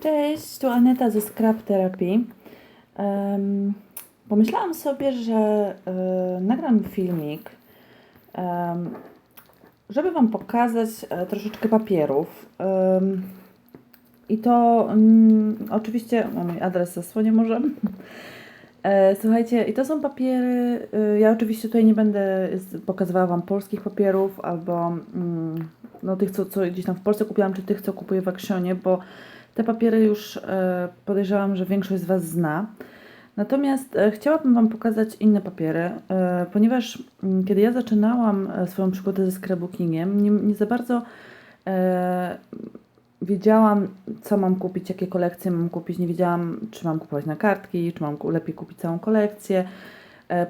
Cześć, tu Aneta ze Scrap Therapy. Em, pomyślałam sobie, że e, nagram filmik, em, żeby Wam pokazać e, troszeczkę papierów. I to mm, oczywiście, o mój adres zasłonię może. E, Słuchajcie, i to są papiery. e, Ja oczywiście tutaj nie będę pokazywała Wam polskich papierów albo mm, no, tych, co, co gdzieś tam w Polsce kupiłam, czy tych, co kupuję w Aksionie, bo te papiery już e, podejrzewam, że większość z Was zna. Natomiast e, chciałabym Wam pokazać inne papiery, e, ponieważ mm, kiedy ja zaczynałam swoją przygodę ze scrapbookingiem, nie, nie za bardzo wiedziałam, co mam kupić, jakie kolekcje mam kupić. Nie wiedziałam, czy mam kupować na kartki, czy mam lepiej kupić całą kolekcję.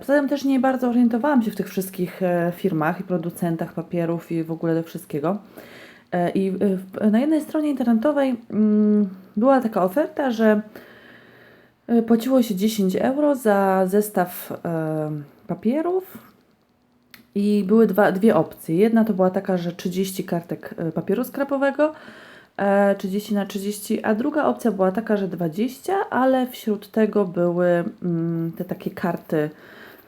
Poza tym też nie bardzo orientowałam się w tych wszystkich firmach i producentach papierów i w ogóle do wszystkiego. E, I e, w- na jednej stronie internetowej mm, była taka oferta, że e, płaciło się 10 euro za zestaw e, papierów i były dwa, dwie opcje. Jedna to była taka, że 30 kartek e, papieru skrapowego, e, 30 na 30, a druga opcja była taka, że 20, ale wśród tego były mm, te takie karty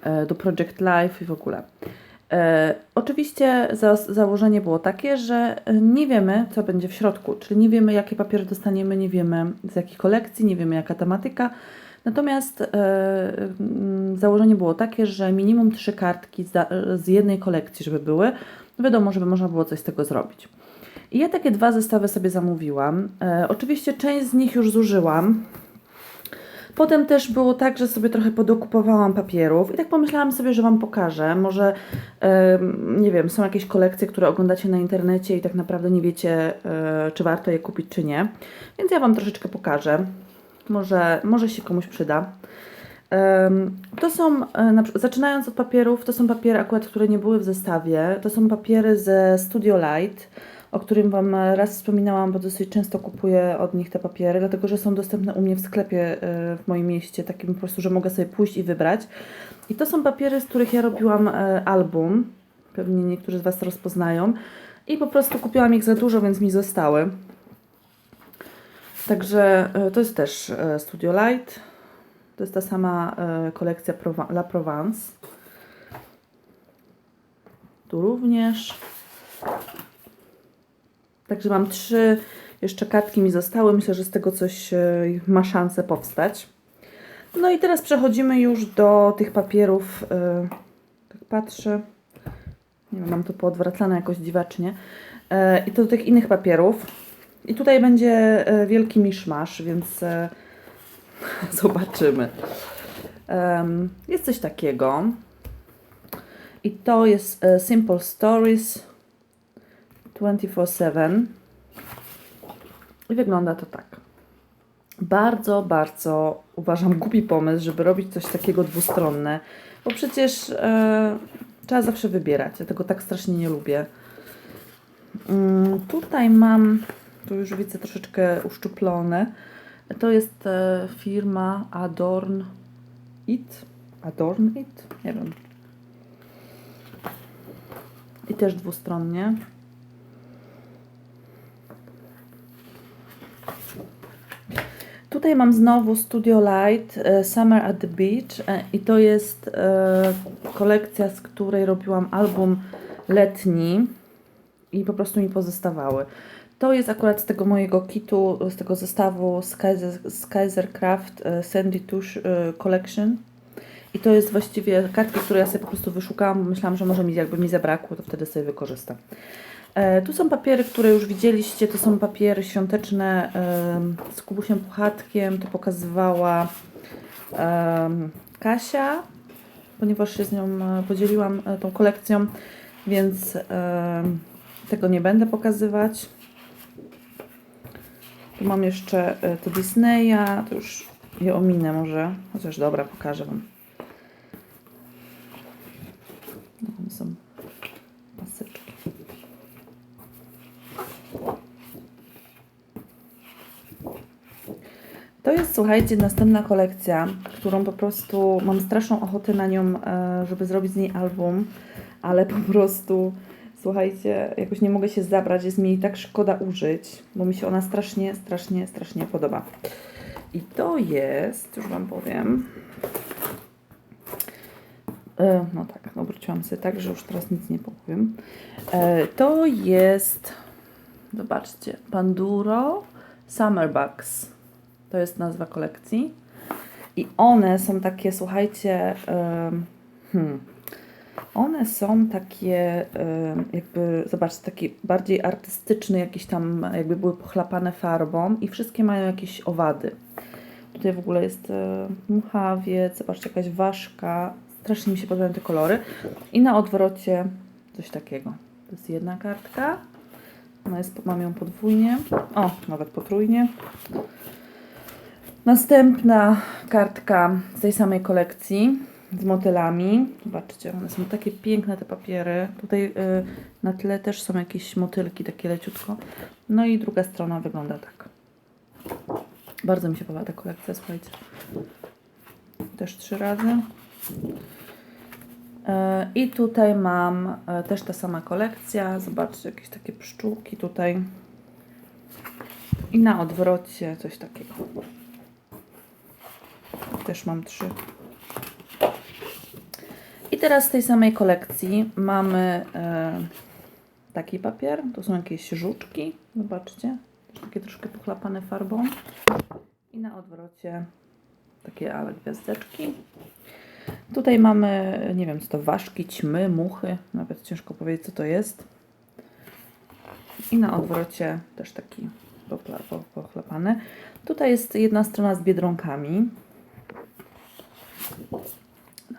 e, do Project Life i w ogóle. E, oczywiście za, założenie było takie, że e, nie wiemy, co będzie w środku, czyli nie wiemy, jakie papiery dostaniemy, nie wiemy z jakiej kolekcji, nie wiemy, jaka tematyka. Natomiast e, mm, założenie było takie, że minimum trzy kartki z, jednej kolekcji, żeby były. Wiadomo, żeby można było coś z tego zrobić. I ja takie dwa zestawy sobie zamówiłam. Oczywiście część z nich już zużyłam. Potem też było tak, że sobie trochę podokupowałam papierów i tak pomyślałam sobie, że Wam pokażę. Może, nie wiem, są jakieś kolekcje, które oglądacie na internecie i tak naprawdę nie wiecie, e, czy warto je kupić, czy nie. Więc ja Wam troszeczkę pokażę. Może, może się komuś przyda. To są, e, zaczynając od papierów, to są papiery akurat, które nie były w zestawie. To są papiery ze Studio Light, o którym Wam raz wspominałam, bo dosyć często kupuję od nich te papiery, dlatego że są dostępne u mnie w sklepie e, w moim mieście, takim po prostu, że mogę sobie pójść i wybrać. I to są papiery, z których ja robiłam e, album. Pewnie niektórzy z Was rozpoznają. I po prostu kupiłam ich za dużo, więc mi zostały. Także e, to jest też e, Studio Light. To jest ta sama e, kolekcja La Provence. Tu również. Także mam trzy jeszcze kartki mi zostały. Myślę, że z tego coś e, ma szansę powstać. No i teraz przechodzimy już do tych papierów. e, Tak patrzę. Nie wiem, mam to poodwracane jakoś dziwacznie. E, I to do tych innych papierów. I tutaj będzie wielki miszmasz, więc zobaczymy. Jest coś takiego. I to jest Simple Stories 24-7. I wygląda to tak. Bardzo, bardzo uważam głupi pomysł, żeby robić coś takiego dwustronne, bo przecież e, trzeba zawsze wybierać. Ja tego tak strasznie nie lubię. Mm, tutaj mam, tu już widzę troszeczkę uszczuplone. To jest e, firma Adorn It. Adorn It? Nie wiem. I też dwustronnie. Tutaj mam znowu Studio Light e, Summer at the Beach e, i to jest e, kolekcja, z której robiłam album letni i po prostu mi pozostawały. To jest akurat z tego mojego kitu, z tego zestawu Skyzer, Skyzercraft e, Sandy Tush Collection. I to jest właściwie kartki, które ja sobie po prostu wyszukałam, bo myślałam, że może mi jakby mi zabrakło, to wtedy sobie wykorzystam. E, tu są papiery, które już widzieliście, to są papiery świąteczne z Kubusiem Puchatkiem, to pokazywała Kasia, ponieważ się z nią e, podzieliłam e, tą kolekcją, więc tego nie będę pokazywać. Tu mam jeszcze te Disneya, to już je ominę może, chociaż dobra, pokażę Wam. No, Tam są paseczki. To jest, słuchajcie, następna kolekcja, którą po prostu mam straszną ochotę na nią, e, żeby zrobić z niej album, ale po prostu Słuchajcie, jakoś nie mogę się zabrać, jest mi jej tak szkoda użyć, bo mi się ona strasznie, strasznie, strasznie podoba. I to jest, już Wam powiem. E, No tak, obróciłam sobie tak, że już teraz nic nie powiem. E, To jest, zobaczcie, Panduro Summer Bugs. To jest nazwa kolekcji. I one są takie, słuchajcie, hmm, one są takie, jakby, zobaczcie, taki bardziej artystyczny, jakiś tam, jakby były pochlapane farbą i wszystkie mają jakieś owady. Tutaj w ogóle jest e, muchawiec, zobaczcie, jakaś ważka. Strasznie mi się podobają te kolory. I na odwrocie coś takiego. To jest jedna kartka. Ona jest, mam ją podwójnie. O, nawet potrójnie. Następna kartka z tej samej kolekcji z motylami. Zobaczcie, one są takie piękne te papiery. Tutaj y, na tle też są jakieś motylki takie leciutko. No i druga strona wygląda tak. Bardzo mi się podoba ta kolekcja, słuchajcie. Też trzy razy. E, I tutaj mam e, też ta sama kolekcja. Zobaczcie, jakieś takie pszczółki tutaj. I na odwrocie coś takiego. Też mam trzy. I teraz z tej samej kolekcji mamy e, taki papier. To są jakieś żuczki. Zobaczcie. Takie troszkę pochlapane farbą. I na odwrocie takie ale gwiazdeczki. Tutaj mamy, nie wiem, co to ważki, ćmy, muchy. Nawet ciężko powiedzieć, co to jest. I na odwrocie też taki pochlapany. Tutaj jest jedna strona z biedronkami.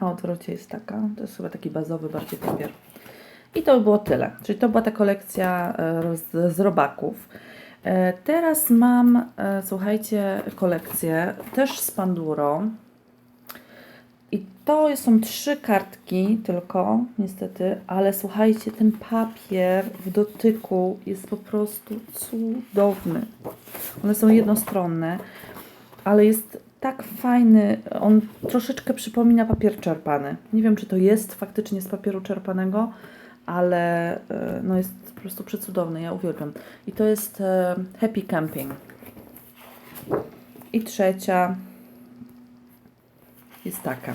Na odwrocie jest taka. To jest chyba taki bazowy bardziej papier. I to by było tyle. Czyli to była ta kolekcja e, z, z robaków. E, Teraz mam, e, słuchajcie, kolekcję też z Panduro. I to są trzy kartki tylko, niestety, ale słuchajcie, ten papier w dotyku jest po prostu cudowny. One są jednostronne, ale jest tak fajny, on troszeczkę przypomina papier czerpany. Nie wiem, czy to jest faktycznie z papieru czerpanego, ale e, no jest po prostu przecudowny, ja uwielbiam. I to jest e, Happy Camping. I trzecia jest taka.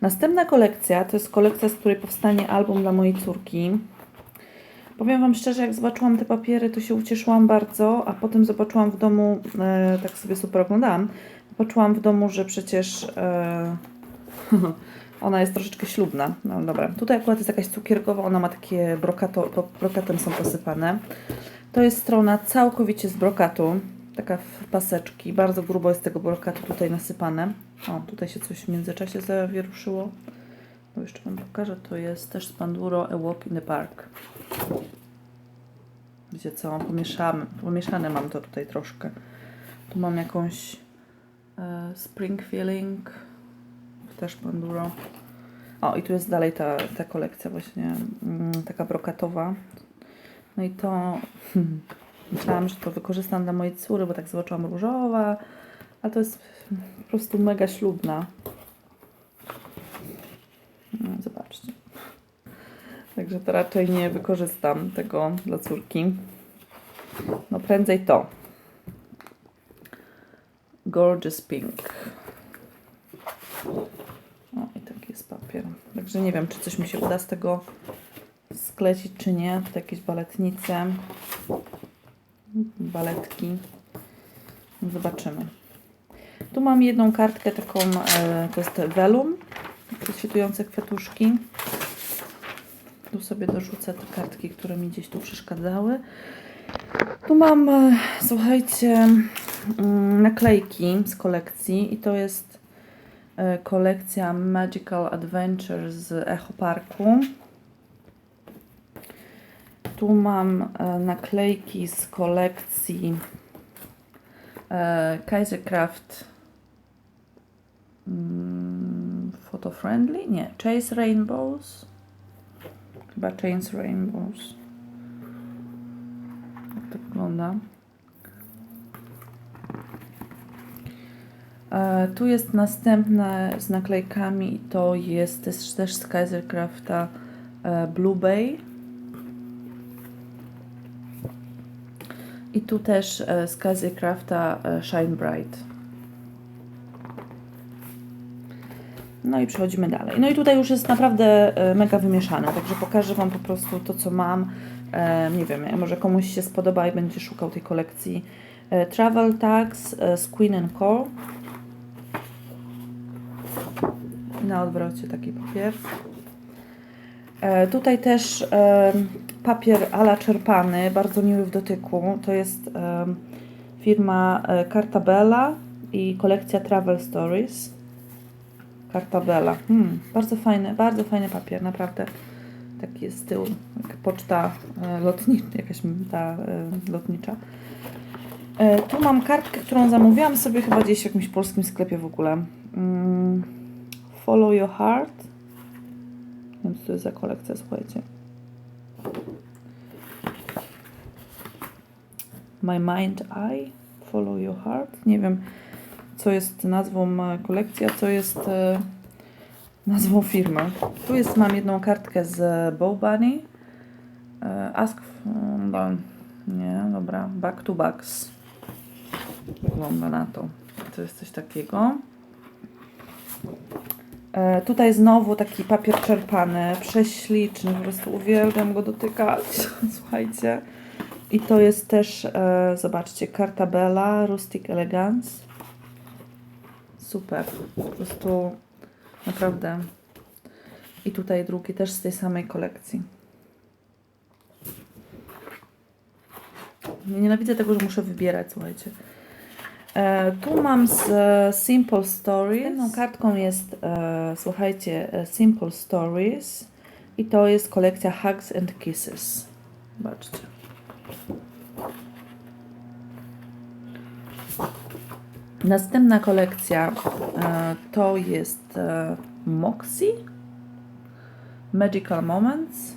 Następna kolekcja to jest kolekcja, z której powstanie album dla mojej córki. Powiem Wam szczerze, jak zobaczyłam te papiery, to się ucieszyłam bardzo, a potem zobaczyłam w domu, e, tak sobie super oglądałam, zobaczyłam w domu, że przecież e, ona jest troszeczkę ślubna. No dobra, tutaj akurat jest jakaś cukierkowa, ona ma takie brokato, to brokatem są posypane. To jest strona całkowicie z brokatu, taka w paseczki, bardzo grubo jest tego brokatu tutaj nasypane. O, tutaj się coś w międzyczasie zawieruszyło. No jeszcze Wam pokażę, to jest też z Panduro A Walk in the Park. Wiecie co, pomieszamy, pomieszane mam to tutaj troszkę. Tu mam jakąś e, Spring Feeling, też Panduro. O, i tu jest dalej ta, ta kolekcja właśnie mm, taka brokatowa. No i to myślałam, że to wykorzystam dla mojej córy, bo tak zobaczyłam różowa, a to jest po prostu mega ślubna. No, zobaczcie. Także to raczej nie wykorzystam tego dla córki. No prędzej to. Gorgeous Pink. O, i taki jest papier. Także nie wiem, czy coś mi się uda z tego sklecić, czy nie. Tu jakieś baletnice. Baletki. Zobaczymy. Tu mam jedną kartkę taką, e, to jest velum. Takie świetujące kwiatuszki. Sobie dorzucę te kartki, które mi gdzieś tu przeszkadzały. Tu mam, e, słuchajcie, mm, naklejki z kolekcji i to jest e, kolekcja Magical Adventures z Echo Parku. Tu mam e, naklejki z kolekcji Kaisercraft mm, Photo Friendly? Nie, Chase Rainbows. Chyba Chains Rainbows. Jak to wygląda? E, tu jest następne z naklejkami to jest, też z Kaisercrafta e, Blue Bay. I tu też e, z Kaisercrafta Shine Bright. No i przechodzimy dalej. No i tutaj już jest naprawdę e, mega wymieszane, także pokażę Wam po prostu to, co mam. E, nie wiem, może komuś się spodoba i będzie szukał tej kolekcji. E, Travel e, z Queen Co. Na odwrocie taki papier. Tutaj też papier ala czerpany, bardzo miły w dotyku. To jest firma Cartabella i kolekcja Travel Stories. Cartabella. Hmm, bardzo fajny, bardzo fajny papier, naprawdę. Taki jest z tyłu, jak poczta e, lotnicza, jakaś ta e, lotnicza. E, tu mam kartkę, którą zamówiłam sobie chyba gdzieś w jakimś polskim sklepie w ogóle. Mm, follow your heart. Nie wiem, co to jest za kolekcja, słuchajcie. My Mind Eye, Follow Your Heart. Nie wiem, co jest nazwą e, kolekcji, a co jest e, nazwą firmy. Tu jest, mam jedną kartkę z Bow Bunny. E, ask, mm, no, nie, dobra, Back to Backs. Wygląda na to. To jest coś takiego. Tutaj znowu taki papier czerpany, prześliczny, po prostu uwielbiam go dotykać. Słuchajcie. I to jest też, zobaczcie, Cartabella Rustic Elegance. Super, po prostu naprawdę. I tutaj drugi też z tej samej kolekcji. Nie nienawidzę tego, że muszę wybierać, słuchajcie. E, tu mam z e, Simple Stories. Jedną kartką jest, e, słuchajcie, e, Simple Stories. I to jest kolekcja Hugs and Kisses. Zobaczcie. Następna kolekcja e, to jest e, Moxie Magical Moments.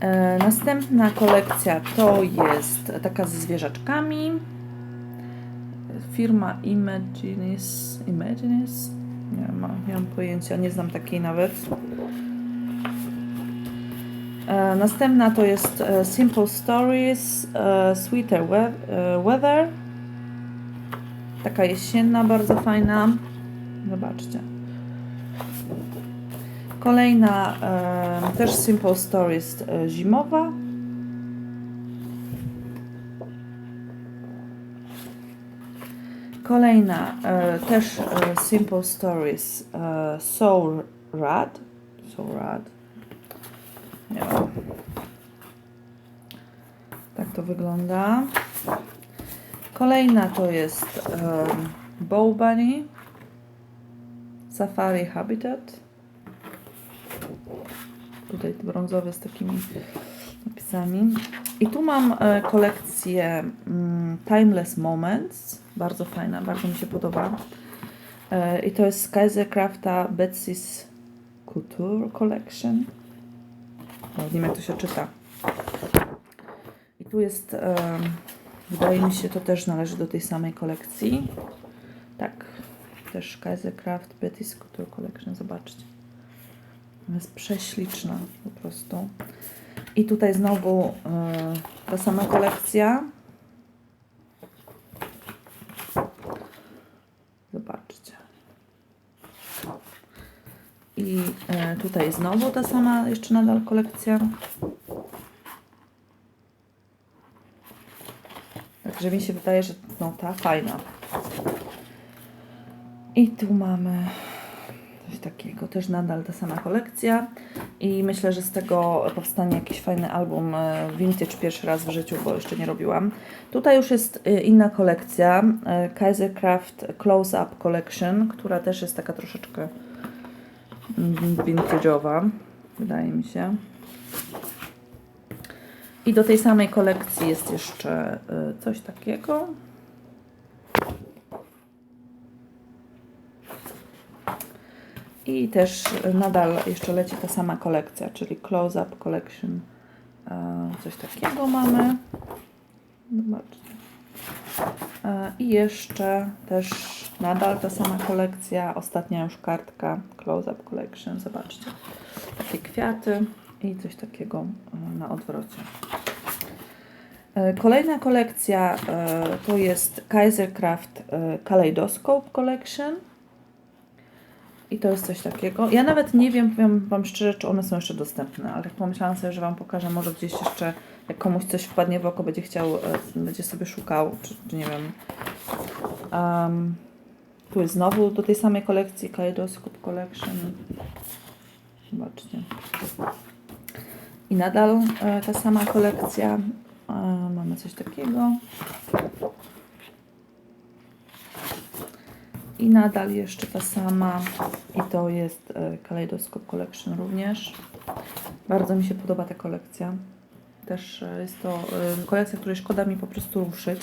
E, następna kolekcja to jest taka ze zwierzaczkami. Firma Imaginis. Imaginis? Nie mam, nie mam pojęcia, nie znam takiej nawet. E, następna to jest e, Simple Stories, e, Sweeter we Weather. Taka jesienna, bardzo fajna. Zobaczcie. Kolejna też Simple Stories zimowa. Kolejna też Simple Stories e, So Rad. So Rad. Nie wiem. Tak to wygląda. Kolejna to jest um, Bow Bunny Safari Habitat. Tutaj brązowe z takimi napisami. I tu mam e, kolekcję mm, Timeless Moments. Bardzo fajna, bardzo mi się podoba. E, I to jest z Kaiser Crafta Betsy's Couture Collection. Nie wiem jak to się czyta. I tu jest, wydaje mi się, to też należy do tej samej kolekcji. Tak, też Kaiser Craft Betty's Couture Collection, zobaczcie. Ona jest prześliczna po prostu. I tutaj znowu e, ta sama kolekcja. Zobaczcie. I e, tutaj znowu ta sama jeszcze nadal kolekcja. Także mi się wydaje, że no ta fajna. I tu mamy coś takiego, też nadal ta sama kolekcja. I myślę, że z tego powstanie jakiś fajny album e, vintage pierwszy raz w życiu, bo jeszcze nie robiłam. Tutaj już jest e, inna kolekcja, e, Kaiser Craft Close Up Collection, która też jest taka troszeczkę vintage'owa, wydaje mi się. I do tej samej kolekcji jest jeszcze e, coś takiego. I też nadal jeszcze leci ta sama kolekcja, czyli Close Up Collection. E, Coś takiego mamy. Zobaczcie. E, I jeszcze też nadal ta sama kolekcja, ostatnia już kartka Close Up Collection. Zobaczcie. Takie kwiaty i coś takiego e, na odwrocie. E, Kolejna kolekcja e, to jest Kaisercraft e, Kaleidoscope Collection. I to jest coś takiego. Ja nawet nie wiem, powiem Wam szczerze, czy one są jeszcze dostępne, ale pomyślałam sobie, że Wam pokażę, może gdzieś jeszcze, jak komuś coś wpadnie w oko, będzie chciał, będzie sobie szukał, czy, czy nie wiem. Um, tu znowu do tej samej kolekcji Kaleidoscope Collection. Zobaczcie. I nadal e, ta sama kolekcja. E, mamy coś takiego. I nadal jeszcze ta sama. I to jest e, Kaleidoscope Collection również. Bardzo mi się podoba ta kolekcja. Też e, jest to e, kolekcja, której szkoda mi po prostu ruszyć.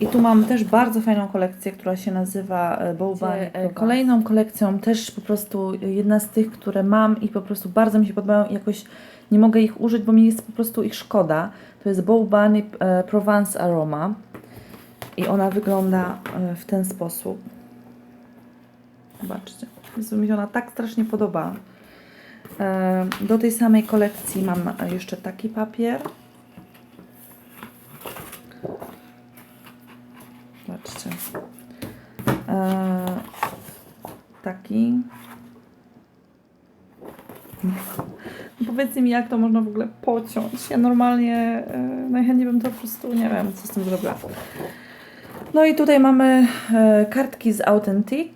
I tu mam też bardzo fajną kolekcję, która się nazywa e, Bowbani. Gdzie, e, Kolejną kolekcją też po prostu jedna z tych, które mam i po prostu bardzo mi się podobają i jakoś nie mogę ich użyć, bo mi jest po prostu ich szkoda. To jest Bow Bunny e, Provence Aroma i ona wygląda e, w ten sposób. Zobaczcie, Jezu, mi się ona tak strasznie podoba. E, Do tej samej kolekcji mam jeszcze taki papier. Zobaczcie. E, Taki. No Powiedzcie mi, jak to można w ogóle pociąć. Ja normalnie, e, najchętniej bym to po prostu, nie wiem, co z tym zrobiła. No i tutaj mamy e, kartki z Authentic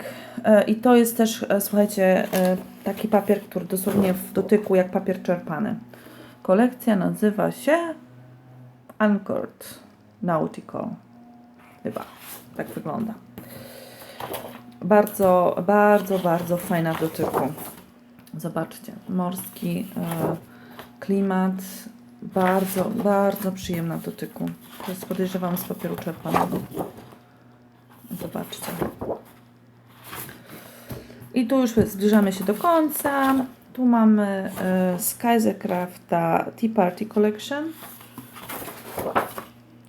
e, i to jest też, e, słuchajcie, e, taki papier, który dosłownie w dotyku jak papier czerpany. Kolekcja nazywa się Anchored Nautical. Chyba. Tak wygląda. Bardzo, bardzo, bardzo fajna w dotyku. Zobaczcie, morski e, klimat, bardzo, bardzo przyjemna w dotyku. To jest podejrzewam z papieru czerpanego. Zobaczcie. I tu już zbliżamy się do końca. Tu mamy e, z Kaisercrafta Tea Party Collection.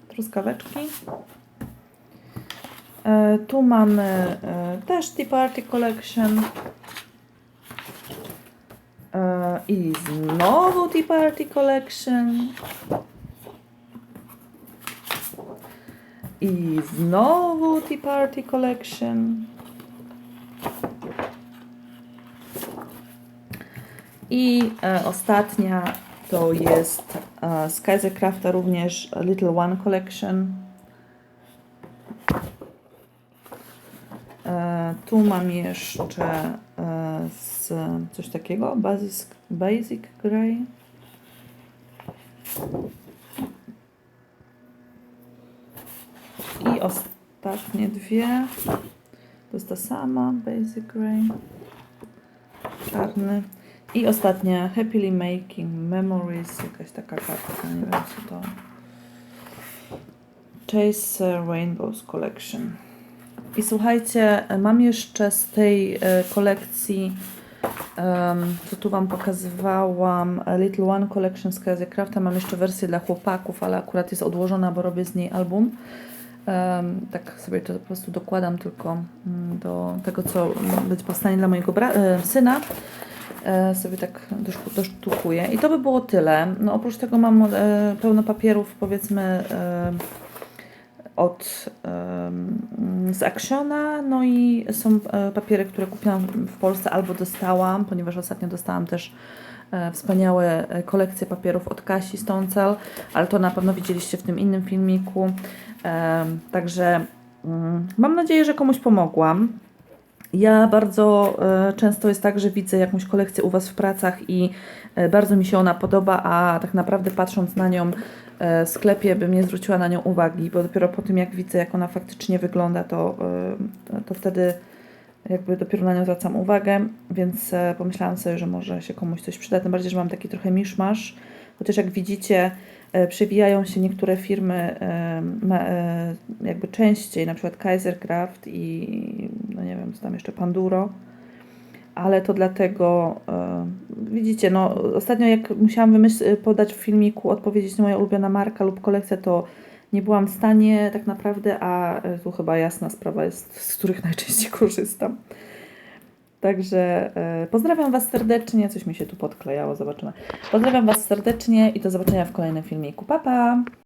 Truskaweczki. E, tu mamy e, też Tea Party Collection. E, I znowu Tea Party Collection. I znowu Tea Party Collection. I e, ostatnia to jest e, z Kaisercrafta również Little One Collection. E, tu mam jeszcze e, z coś takiego, Basic, basic Grey. I ostatnie dwie. To jest ta sama, Basic Grey. Czarny. I ostatnia, Happily Making Memories. Jakaś taka kartka, nie wiem co to. Chase Rainbows Collection. I słuchajcie, mam jeszcze z tej e, kolekcji, co tu Wam pokazywałam, Little One Collection z Crafta. Mam jeszcze wersję dla chłopaków, ale akurat jest odłożona, bo robię z niej album. Tak sobie to po prostu dokładam tylko mm, do tego, co będzie powstanie dla mojego e, syna. E, sobie tak dosztukuję. I to by było tyle. No, oprócz tego mam pełno papierów, powiedzmy, od z no i są e, papiery, które kupiłam w Polsce albo dostałam, ponieważ ostatnio dostałam też e, wspaniałe e, kolekcje papierów od Kasi Stoncel, ale to na pewno widzieliście w tym innym filmiku. Także mm, mam nadzieję, że komuś pomogłam. Ja bardzo często jest tak, że widzę jakąś kolekcję u Was w pracach i bardzo mi się ona podoba, a tak naprawdę patrząc na nią sklepie bym nie zwróciła na nią uwagi, bo dopiero po tym jak widzę jak ona faktycznie wygląda, to, e, to wtedy jakby dopiero na nią zwracam uwagę, więc e, pomyślałam sobie, że może się komuś coś przyda, tym bardziej, że mam taki trochę miszmasz, chociaż jak widzicie e, przewijają się niektóre firmy e, e, jakby częściej, na przykład Kaisercraft i no nie wiem, co tam jeszcze, Panduro, ale to dlatego, e, widzicie, no ostatnio jak musiałam wymyśl- podać w filmiku, odpowiedzieć na moja ulubiona marka lub kolekcja, to nie byłam w stanie tak naprawdę, a e, tu chyba jasna sprawa jest, z których najczęściej korzystam. Także e, pozdrawiam Was serdecznie. Coś mi się tu podklejało, zobaczymy. Pozdrawiam Was serdecznie i do zobaczenia w kolejnym filmiku. Pa, pa!